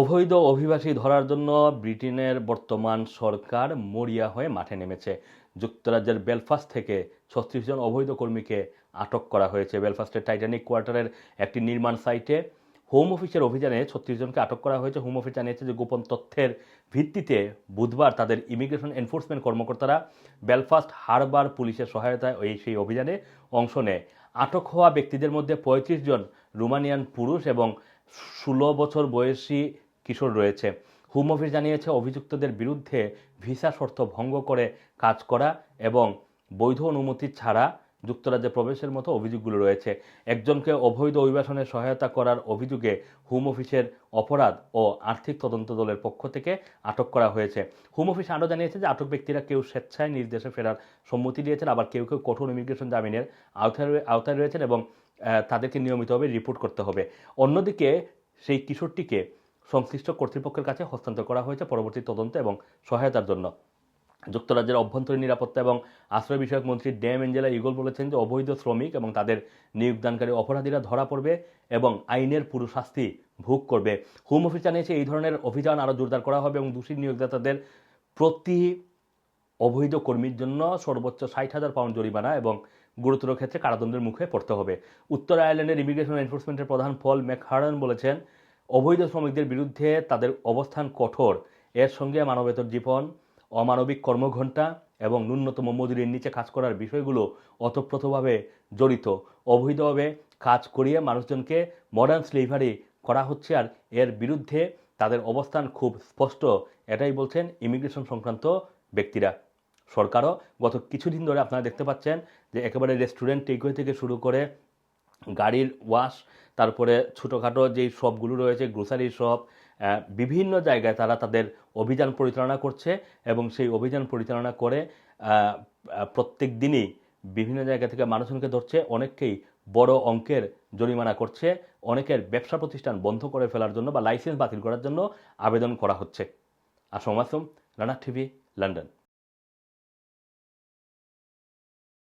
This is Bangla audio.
অবৈধ অভিবাসী ধরার জন্য ব্রিটেনের বর্তমান সরকার মরিয়া হয়ে মাঠে নেমেছে। যুক্তরাজ্যের বেলফাস্ট থেকে ছত্রিশ জন অবৈধ কর্মীকে আটক করা হয়েছে। বেলফাস্টের টাইটানিক কোয়ার্টারের একটি নির্মাণ সাইটে হোম অফিসের অভিযানে ছত্রিশ জনকে আটক করা হয়েছে। হোম অফিস জানিয়েছে যে গোপন তথ্যের ভিত্তিতে বুধবার তাদের ইমিগ্রেশন এনফোর্সমেন্ট কর্মকর্তারা বেলফাস্ট হারবার পুলিশের সহায়তায় ওই সেই অভিযানে অংশ নেয়। আটক হওয়া ব্যক্তিদের মধ্যে পঁয়ত্রিশ জন রোমানিয়ান পুরুষ এবং ষোলো বছর বয়সী কিশোর রয়েছে। হোম অফিস জানিয়েছে, অভিযুক্তদের বিরুদ্ধে ভিসা শর্ত ভঙ্গ করে কাজ করা এবং বৈধ অনুমতি ছাড়া যুক্তরাজ্যে প্রবেশের মতো অভিযোগগুলো রয়েছে। একজনকে অবৈধ অভিবাসনে সহায়তা করার অভিযোগে হোম অফিসের অপরাধ ও আর্থিক তদন্ত দলের পক্ষ থেকে আটক করা হয়েছে। হোম অফিস আরও জানিয়েছে যে, আটক ব্যক্তিরা কেউ স্বেচ্ছায় নিজ দেশে ফেরার সম্মতি দিয়েছেন, আবার কেউ কেউ কঠোর ইমিগ্রেশন জামিনের আওতায় আওতায় রয়েছেন এবং তাদেরকে নিয়মিতভাবে রিপোর্ট করতে হবে। অন্যদিকে সেই কিশোরটিকে সংশ্লিষ্ট কর্তৃপক্ষের কাছে হস্তান্তর করা হয়েছে পরবর্তী তদন্ত এবং সহায়তার জন্য। যুক্তরাজ্যের অভ্যন্তরীণ নিরাপত্তা এবং আশ্রয় বিষয়ক মন্ত্রী ড্যাম এঞ্জেলা ইগল বলেছেন যে অবৈধ শ্রমিক এবং তাদের নিয়োগদানকারী অপরাধীরা ধরা পড়বে এবং আইনের পুরো শাস্তি ভোগ করবে। হোম অফিস জানিয়েছে এই ধরনের অভিযান আরও জোরদার করা হবে এবং দোষী নিয়োগদাতাদের প্রতি অবৈধ কর্মীর জন্য সর্বোচ্চ ষাট হাজার পাউন্ড জরিমানা এবং গুরুতর ক্ষেত্রে কারাদণ্ডের মুখে পড়তে হবে। উত্তর আয়ারল্যান্ডের ইমিগ্রেশন এনফোর্সমেন্টের প্রধান পল ম্যাকহার্ডন বলেছেন অবৈধ শ্রমিকদের বিরুদ্ধে তাদের অবস্থান কঠোর। এর সঙ্গে মানবেতর জীবন, অমানবিক কর্মঘণ্টা এবং ন্যূনতম মজুরির নিচে কাজ করার বিষয়গুলো অতপ্রতভাবে জড়িত। অবৈধভাবে কাজ করিয়ে মানুষজনকে মডার্ন স্লেভারি করা হচ্ছে আর এর বিরুদ্ধে তাদের অবস্থান খুব স্পষ্ট, এটাই বলছেন ইমিগ্রেশন সংক্রান্ত ব্যক্তিরা। সরকারও গত কিছুদিন ধরে আপনারা দেখতে পাচ্ছেন যে একেবারে রেস্টুরেন্ট টেকওয়ে থেকে শুরু করে গাড়ির ওয়াশ, তারপরে ছোটোখাটো যেই শপগুলো রয়েছে গ্রোসারি শপ বিভিন্ন জায়গায় তারা তাদের অভিযান পরিচালনা করছে এবং সেই অভিযান পরিচালনা করে প্রত্যেক দিনই বিভিন্ন জায়গা থেকে মানুষজনকে ধরছে, অনেককেই বড় অঙ্কের জরিমানা করছে, অনেকের ব্যবসা প্রতিষ্ঠান বন্ধ করে ফেলার জন্য বা লাইসেন্স বাতিল করার জন্য আবেদন করা হচ্ছে। Assam Assam Rana TV, London.